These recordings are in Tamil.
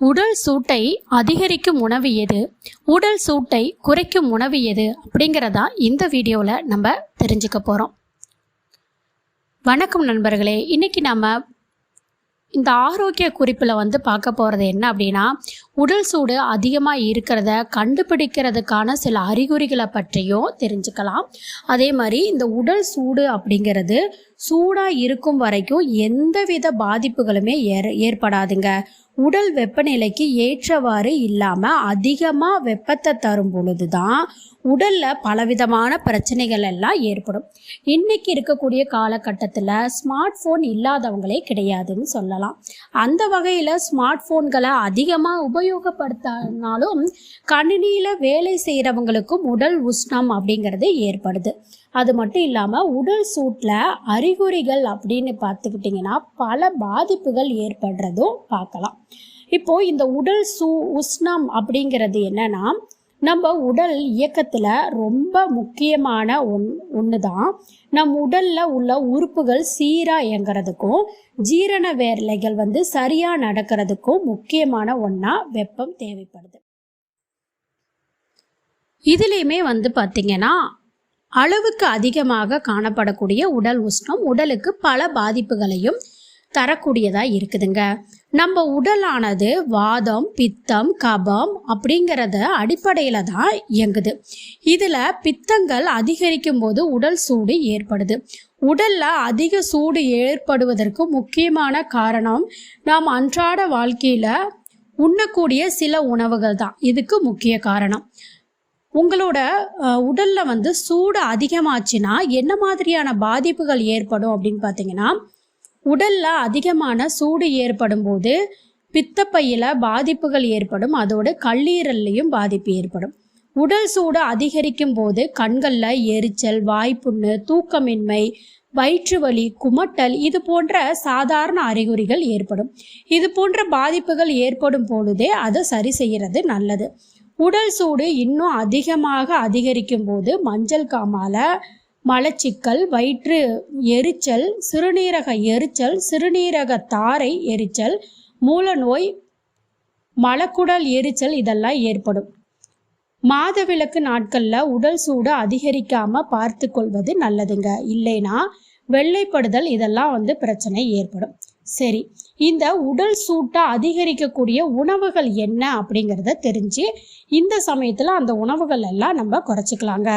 உடல் சூட்டை அதிகரிக்கும் உணவு எது? உடல் சூட்டை குறைக்கும் உணவு எது? அப்படிங்கிறதா இந்த வீடியோவில் நம்ம தெரிஞ்சுக்க போகிறோம் வணக்கம் நண்பர்களே. இன்னைக்கு நம்ம இந்த ஆரோக்கிய குறிப்பில் வந்து பார்க்க போகிறது என்ன அப்படின்னா உடல் சூடு அதிகமாக இருக்கிறத கண்டுபிடிக்கிறதுக்கான சில அறிகுறிகளை பற்றியும் தெரிஞ்சுக்கலாம். அதே மாதிரி இந்த உடல் சூடு அப்படிங்கிறது சூடாக இருக்கும் வரைக்கும் எந்தவித பாதிப்புகளுமே ஏற ஏற்படாதுங்க. உடல் வெப்பநிலைக்கு ஏற்றவாறு இல்லாமல் அதிகமாக வெப்பத்தை தரும் பொழுது தான் உடலில் பலவிதமான பிரச்சனைகள் எல்லாம் ஏற்படும். இன்னைக்கு இருக்கக்கூடிய காலகட்டத்தில் ஸ்மார்ட் ஃபோன் இல்லாதவங்களே கிடையாதுன்னு சொல்லலாம். அந்த வகையில் ஸ்மார்ட் ஃபோன்களை அதிகமாக உபயோகப்படுத்தினாலும் கணினியில் வேலை செய்கிறவங்களுக்கும் உடல் உஷ்ணம் அப்படிங்கிறது ஏற்படுது. அது மட்டும் இல்லாமல் உடல் சூட்டில் அறிகுறிகள் அப்படின்னு பார்த்துக்கிட்டிங்கன்னா பல பாதிப்புகள் ஏற்படுறதும் பார்க்கலாம். இப்போ இந்த உடல் சூ உஷ்ணம் அப்படிங்கிறது என்னன்னா நம்ம உடல் இயக்கத்தில் ரொம்ப முக்கியமான ஒன் ஒன்று தான் நம் உடலில் உள்ள உறுப்புகள் சீராக இயங்குறதுக்கும் ஜீரண வேலைகள் வந்து சரியாக நடக்கிறதுக்கும் முக்கியமான ஒன்றா வெப்பம் தேவைப்படுது. இதுலேயுமே வந்து பார்த்திங்கன்னா அளவுக்கு அதிகமாக காணப்படக்கூடிய உடல் உஷ்ணம் உடலுக்கு பல பாதிப்புகளையும் தரக்கூடியதாக இருக்குதுங்க. நம்ம உடலானது வாதம் பித்தம் கபம் அப்படிங்கிறத அடிப்படையில் தான் இயங்குது. இதில் பித்தங்கள் அதிகரிக்கும் போது உடல் சூடு ஏற்படுது. உடலில் அதிக சூடு ஏற்படுவதற்கு முக்கியமான காரணம் நாம் அன்றாட வாழ்க்கையில் உண்ணக்கூடிய சில உணவுகள் தான். இதுக்கு முக்கிய காரணம். உங்களோட உடலில் உடல்ல வந்து சூடு அதிகமாச்சுன்னா என்ன மாதிரியான பாதிப்புகள் ஏற்படும் அப்படின்னு பார்த்தீங்கன்னா உடல்ல அதிகமான சூடு ஏற்படும் போது பித்தப்பையில பாதிப்புகள் ஏற்படும். அதோடு கல்லீரல்லையும் பாதிப்பு ஏற்படும். உடல் சூடு அதிகரிக்கும் போது கண்களில் எரிச்சல் வாய்ப்புண்ணு தூக்கமின்மை வயிற்று வலி குமட்டல் இது போன்ற சாதாரண அறிகுறிகள் ஏற்படும். இது போன்ற பாதிப்புகள் ஏற்படும் பொழுதே அதை சரி செய்யறது நல்லது. உடல் சூடு இன்னும் அதிகமாக அதிகரிக்கும் போது மஞ்சள் காமால மலச்சிக்கல் வயிற்று எரிச்சல் சிறுநீரக எரிச்சல் சிறுநீரக தாரை எரிச்சல் மூலநோய் மலக்குடல் எரிச்சல் இதெல்லாம் ஏற்படும். மாதவிலக்கு நாட்களில் உடல் சூடு அதிகரிக்காமல் பார்த்து கொள்வது நல்லதுங்க. இல்லைனா வெள்ளைப்படுதல் இதெல்லாம் வந்து பிரச்சனை ஏற்படும். சரி இந்த உடல் சூட்டை அதிகரிக்கக்கூடிய உணவுகள் என்ன அப்படிங்கிறத தெரிஞ்சு இந்த சமயத்தில் அந்த உணவுகள் எல்லாம் நம்ம குறைச்சிக்கலாங்க.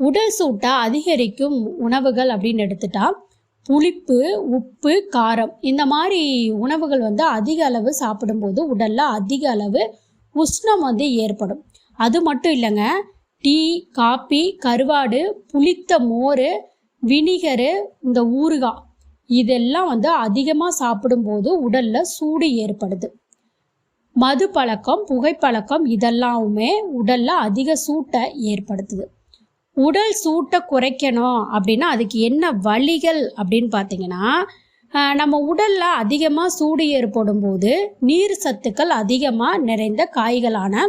உடல் சூட்டை அதிகரிக்கும் உணவுகள் அப்படின்னு எடுத்துட்டா புளிப்பு உப்பு காரம் இந்த மாதிரி உணவுகள் வந்து அதிக அளவு சாப்பிடும்போது உடல்ல அதிக அளவு உஷ்ணம் வந்து ஏற்படும். அது மட்டும் இல்லைங்க டீ காப்பி கருவாடு புளித்த மோர் வினிகரு இந்த ஊறுகாய் இதெல்லாம் வந்து அதிகமாக சாப்பிடும்போது உடல்ல சூடு ஏற்படுது. மது பழக்கம் புகைப்பழக்கம் இதெல்லாமே உடல்ல அதிக சூட்டை ஏற்படுத்துது. உடல் சூட்டை குறைக்கணும் அப்படின்னா அதுக்கு என்ன வழிகள் அப்படின்னு பார்த்தீங்கன்னா நம்ம உடல்ல அதிகமாக சூடு ஏற்படும் போது நீர் சத்துக்கள் அதிகமாக நிறைந்த காய்களான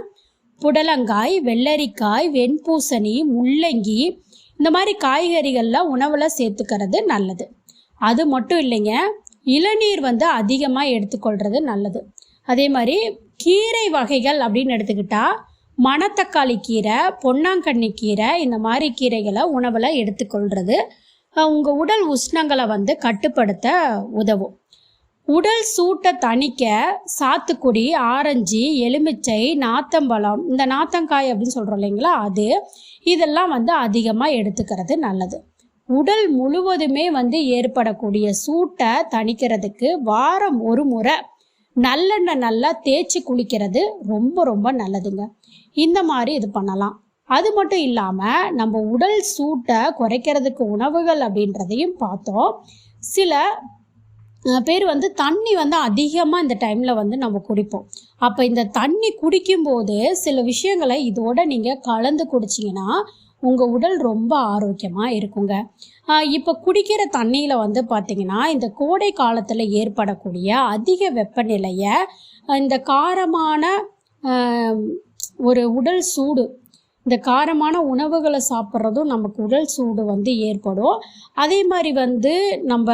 புடலங்காய் வெள்ளரிக்காய் வெண்பூசணி முள்ளங்கி இந்த மாதிரி காய்கறிகள்லாம் உணவில் சேர்த்துக்கிறது நல்லது. அது மட்டும் இல்லைங்க இளநீர் வந்து அதிகமாக எடுத்துக்கொள்கிறது நல்லது. அதே மாதிரி கீரை வகைகள் அப்படின்னு எடுத்துக்கிட்டால் மணத்தக்காளி கீரை பொன்னாங்கண்ணி கீரை இந்த மாதிரி கீரைகளை உணவில் எடுத்துக்கொள்கிறது உங்கள் உடல் உஷ்ணங்களை வந்து கட்டுப்படுத்த உதவும். உடல் சூட்டை தணிக்க சாத்துக்குடி ஆரஞ்சு எலுமிச்சை நாத்தம்பழம் இந்த நாத்தங்காய் அப்படின்னு சொல்கிறோம் இல்லைங்களா அது இதெல்லாம் வந்து அதிகமாக எடுத்துக்கிறது நல்லது. உடல் முழுவதுமே வந்து ஏற்படக்கூடிய சூட்டை தணிக்கிறதுக்கு வாரம் ஒரு முறை நல்லெண்ணெய் நல்லா தேய்ச்சி குளிக்கிறது ரொம்ப ரொம்ப நல்லதுங்க. இந்த மாதிரி இது பண்ணலாம். அது மட்டும் இல்லாமல் நம்ம உடல் சூட்டை குறைக்கிறதுக்கு உணவுகள் அப்படின்றதையும் பார்த்தோம். சில பேர் வந்து தண்ணி வந்து அதிகமாக இந்த டைமில் வந்து நம்ம குடிப்போம். அப்போ இந்த தண்ணி குடிக்கும்போது சில விஷயங்களை இதோட நீங்கள் கலந்து குடிச்சிங்கன்னா உங்கள் உடல் ரொம்ப ஆரோக்கியமாக இருக்குங்க. இப்போ குடிக்கிற தண்ணியில் வந்து பார்த்திங்கன்னா இந்த கோடை காலத்தில் ஏற்படக்கூடிய அதிக வெப்பநிலையை இந்த காரமான ஒரு உடல் சூடு இந்த காரமான உணவுகளை சாப்பிட்றதும் நமக்கு உடல் சூடு வந்து ஏற்படும். அதே மாதிரி வந்து நம்ம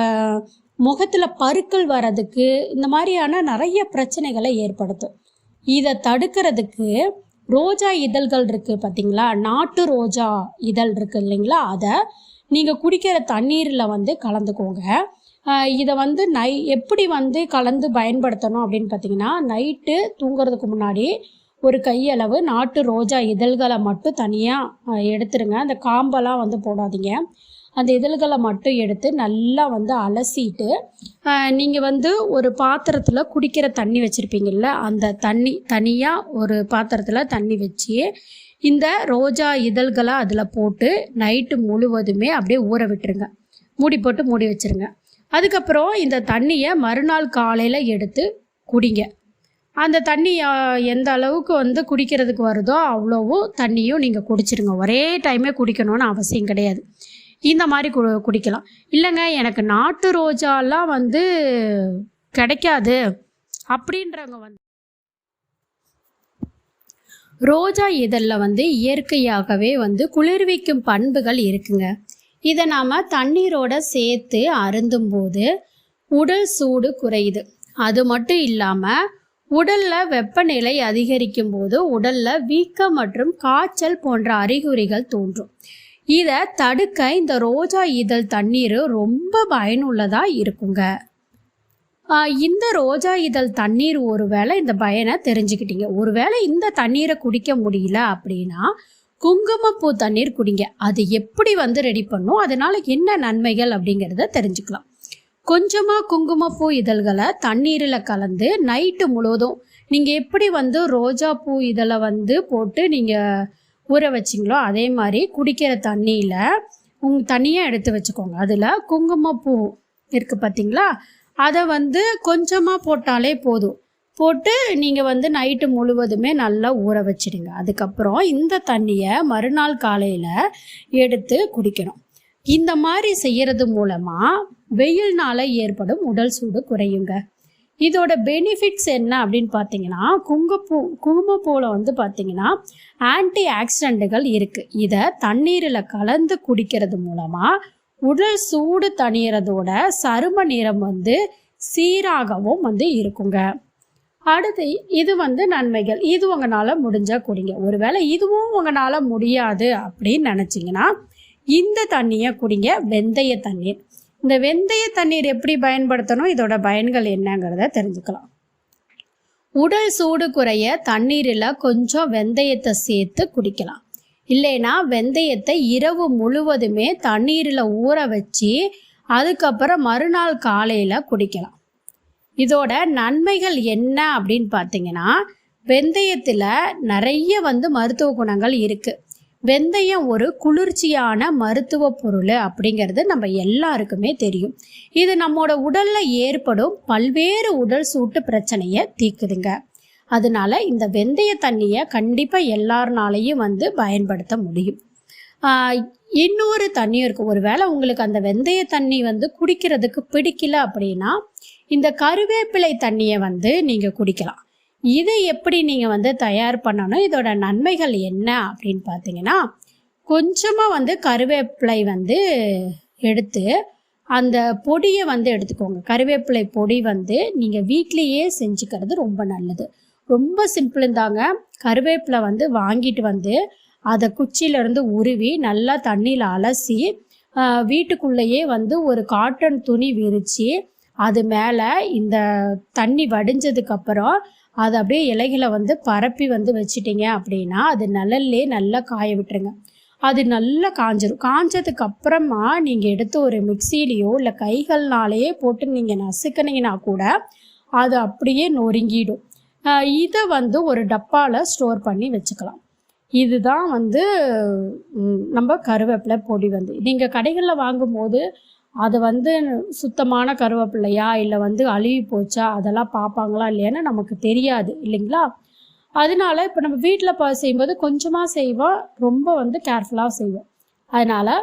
முகத்தில் பருக்கள் வர்றதுக்கு இந்த மாதிரியான நிறைய பிரச்சனைகளை ஏற்படுத்தும். இதை தடுக்கிறதுக்கு ரோஜா இதழ்கள் இருக்குது பார்த்தீங்களா நாட்டு ரோஜா இதழ் இருக்குது இல்லைங்களா? அதை நீங்கள் குடிக்கிற தண்ணீரில் வந்து கலந்துக்கோங்க. இதை வந்து நை எப்படி வந்து கலந்து பயன்படுத்தணும் அப்படின்னு பார்த்தீங்கன்னா நைட்டு தூங்குறதுக்கு முன்னாடி ஒரு கையளவு நாட்டு ரோஜா இதழ்களை மட்டும் தனியாக எடுத்துருங்க. அந்த காம்பெல்லாம் வந்து போடாதீங்க. அந்த இதழ்களை மட்டும் எடுத்து நல்லா வந்து அலசிட்டு நீங்கள் வந்து ஒரு பாத்திரத்தில் குடிக்கிற தண்ணி வச்சுருப்பீங்கள்ல அந்த தண்ணி தனியாக ஒரு பாத்திரத்தில் தண்ணி வச்சு இந்த ரோஜா இதழ்களை அதில் போட்டு நைட்டு முழுவதுமே அப்படியே ஊற விட்டுருங்க. மூடி போட்டு மூடி வச்சுருங்க. அதுக்கப்புறம் இந்த தண்ணியை மறுநாள் காலையில் எடுத்து குடிங்க. அந்த தண்ணி எந்த அளவுக்கு வந்து குடிக்கிறதுக்கு வருதோ அவ்வளோவும் தண்ணியும் நீங்கள் குடிச்சிருங்க. ஒரே டைமே குடிக்கணும்னு அவசியம் கிடையாது. இந்த மாதிரி கு குடிக்கலாம். இல்லைங்க எனக்கு நாட்டு ரோஜாலாம் வந்து கிடைக்காது. அப்படின்றவங்க வந்து ரோஜா இதழில் வந்து இயற்கையாகவே வந்து குளிர்விக்கும் பண்புகள் இருக்குங்க. இதை நாம் தண்ணீரோட சேர்த்து அருந்தும்போது உடல் சூடு குறையுது. அது மட்டும் இல்லாமல் உடலில் வெப்பநிலை அதிகரிக்கும் போது உடலில் வீக்கம் மற்றும் காய்ச்சல் போன்ற அறிகுறிகள் தோன்றும். இதை தடுக்க இந்த ரோஜா இதழ் தண்ணீர் ரொம்ப பயனுள்ளதாக இருக்குங்க. இந்த ரோஜா இதழ் தண்ணீர் ஒருவேளை இந்த பயனை தெரிஞ்சுக்கிட்டீங்க. ஒருவேளை இந்த தண்ணீரை குடிக்க முடியல அப்படின்னா குங்குமப்பூ தண்ணீர் குடிங்க. அது எப்படி வந்து ரெடி பண்ணும்? அதனால என்ன நன்மைகள் அப்படிங்கிறத தெரிஞ்சுக்கலாம். கொஞ்சமாக குங்குமப்பூ இதழ்களை தண்ணீரில் கலந்து நைட்டு முழுவதும் நீங்கள் எப்படி வந்து ரோஜா பூ இதழை வந்து போட்டு நீங்கள் ஊற வச்சிங்களோ அதே மாதிரி குடிக்கிற தண்ணியில் உங் தண்ணியை எடுத்து வச்சுக்கோங்க. அதில் குங்குமப்பூ இருக்குது பார்த்தீங்களா அதை வந்து கொஞ்சமாக போட்டாலே போதும். போட்டு நீங்கள் வந்து நைட்டு முழுவதுமே நல்லா ஊற வச்சிடுங்க. அதுக்கப்புறம் இந்த தண்ணியை மறுநாள் காலையில் எடுத்து குடிக்கணும். இந்த மாதிரி செய்கிறது மூலமாக வெயில்னால ஏற்படும் உடல் சூடு குறையுங்க. இதோட பெனிஃபிட்ஸ் என்ன அப்படின்னு பார்த்தீங்கன்னா குங்குமப்பூ குங்குமப்பூவில் வந்து பார்த்தீங்கன்னா ஆன்டி ஆக்சிடென்ட்டுகள் இருக்குது இதை தண்ணீரில் கலந்து குடிக்கிறது மூலமாக உடல் சூடு தணியறதோட சரும நிறம் வந்து சீராகவும் வந்து இருக்குங்க. அடுத்து இது வந்து நன்மைகள். இது உங்களால் முடிஞ்சால் குடிங்க. ஒருவேளை இதுவும் உங்களால் முடியாது அப்படின்னு நினச்சிங்கன்னா இந்த தண்ணியை குடிங்க வெந்தய தண்ணீர். இந்த வெந்தய தண்ணீர் எப்படி பயன்படுத்தணும்? இதோட பயன்கள் என்னங்கிறத தெரிஞ்சுக்கலாம். உடல் சூடு குறைய தண்ணீரில் கொஞ்சம் வெந்தயத்தை சேர்த்து குடிக்கலாம். இல்லைன்னா வெந்தயத்தை இரவு முழுவதுமே தண்ணீரில் ஊற வச்சு அதுக்கப்புறம் மறுநாள் காலையில் குடிக்கலாம். இதோட நன்மைகள் என்ன அப்படின்னு பார்த்தீங்கன்னா வெந்தயத்தில் நிறைய வந்து மருத்துவ குணங்கள் இருக்குது வெந்தயம் ஒரு குளிர்ச்சியான மருத்துவ பொருள் அப்படிங்கிறது நம்ம எல்லாருக்குமே தெரியும். இது நம்மோட உடலில் ஏற்படும் பல்வேறு உடல் சூட்டு பிரச்சனையை தீக்குதுங்க. அதனால இந்த வெந்தய தண்ணியை கண்டிப்பாக எல்லாருனாலையும் வந்து பயன்படுத்த முடியும். இன்னொரு தண்ணியும் இருக்குது ஒருவேளை உங்களுக்கு அந்த வெந்தய தண்ணி வந்து குடிக்கிறதுக்கு பிடிக்கல அப்படின்னா இந்த கருவேப்பிலை தண்ணியை வந்து நீங்கள் குடிக்கலாம். இது எப்படி நீங்கள் வந்து தயார் பண்ணணும்? இதோட நன்மைகள் என்ன அப்படின்னு பார்த்தீங்கன்னா கொஞ்சமாக வந்து கருவேப்பிலை வந்து எடுத்து அந்த பொடியை வந்து எடுத்துக்கோங்க. கருவேப்பிலை பொடி வந்து நீங்கள் வீட்லேயே செஞ்சுக்கிறது ரொம்ப நல்லது. ரொம்ப சிம்பிள் தாங்க. கருவேப்பிலை வந்து வாங்கிட்டு வந்து அதை குச்சியிலேருந்து உருவி நல்லா தண்ணியில் அலசி வீட்டுக்குள்ளேயே வந்து ஒரு காட்டன் துணி விரித்து அது மேலே இந்த தண்ணி வடிஞ்சதுக்கப்புறம் அதை அப்படியே இலைகளை வந்து பரப்பி வந்து வச்சிட்டிங்க அப்படின்னா அது நிழல்லே நல்லா காய விட்டுருங்க. அது நல்லா காஞ்சிரும். காஞ்சதுக்கு அப்புறமா நீங்கள் எடுத்து ஒரு மிக்சிலேயோ இல்லை கைகள்னாலேயே போட்டு நீங்கள் நசுக்கினீங்கன்னா கூட அது அப்படியே நொறுங்கிடும். இதை வந்து ஒரு டப்பாவில் ஸ்டோர் பண்ணி வச்சுக்கலாம். இதுதான் வந்து நம்ம கருவேப்பிலை பொடி வந்து. நீங்கள் கடைகளில் வாங்கும்போது அது வந்து சுத்தமான கருவேப்பிள்ளையா? இல்லை வந்து அழுகி போச்சா? அதெல்லாம் பார்ப்பாங்களா இல்லையான்னு நமக்கு தெரியாது இல்லைங்களா? அதனால இப்போ நம்ம வீட்டில் ப செய்யும்போது கொஞ்சமாக செய்வோம் ரொம்ப வந்து கேர்ஃபுல்லாக செய்வோம் அதனால்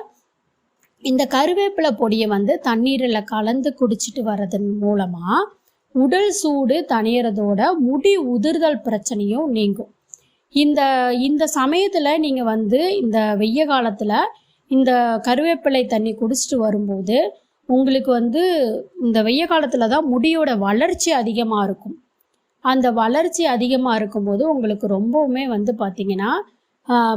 இந்த கருவேப்பிலை பொடியை வந்து தண்ணீரில் கலந்து குடிச்சிட்டு வர்றதன் மூலமாக உடல் சூடு தணியறதோட முடி உதிர்தல் பிரச்சனையும் நீங்கும். இந்த இந்த சமயத்தில் நீங்கள் வந்து இந்த வெய்ய காலத்தில் இந்த கருவேப்பிலை தண்ணி குடிச்சிட்டு வரும்போது உங்களுக்கு வந்து இந்த வெய்ய காலத்தில் தான் முடியோட வளர்ச்சி அதிகமாக இருக்கும். அந்த வளர்ச்சி அதிகமாக இருக்கும்போது உங்களுக்கு ரொம்பவுமே வந்து பார்த்திங்கன்னா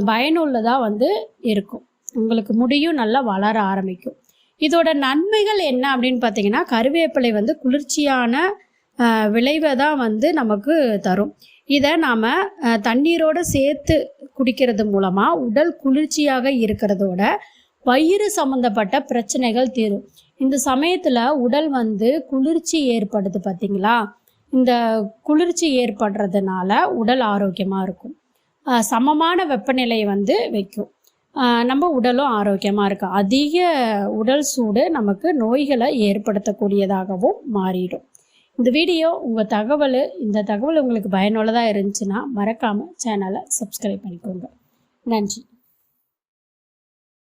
பயனுள்ளதாக வந்து இருக்கும். உங்களுக்கு முடியும் நல்லா வளர ஆரம்பிக்கும். இதோட நன்மைகள் என்ன அப்படின்னு பார்த்தீங்கன்னா கருவேப்பிலை வந்து குளிர்ச்சியான விளைவை தான் வந்து நமக்கு தரும். இதை நாம் தண்ணீரோடு சேர்த்து குடிக்கிறது மூலமாக உடல் குளிர்ச்சியாக இருக்கிறதோட வயிறு சம்மந்தப்பட்ட பிரச்சனைகள் தீரும். இந்த சமயத்தில் உடல் வந்து குளிர்ச்சி ஏற்படுது பார்த்தீங்களா இந்த குளிர்ச்சி ஏற்படுறதுனால உடல் ஆரோக்கியமாக இருக்கும். சமமான வெப்பநிலையை வந்து வைக்கும். நம்ம உடலும் ஆரோக்கியமாக இருக்கும். அதிக உடல் சூடு நமக்கு நோய்களை ஏற்படுத்தக்கூடியதாகவும் மாறிடும். இந்த வீடியோ உங்கள் தகவல் இந்த தகவல் உங்களுக்கு பயனுள்ளதாக இருந்துச்சுன்னா மறக்காமல் சேனலை சப்ஸ்கிரைப் பண்ணிக்கோங்க. நன்றி.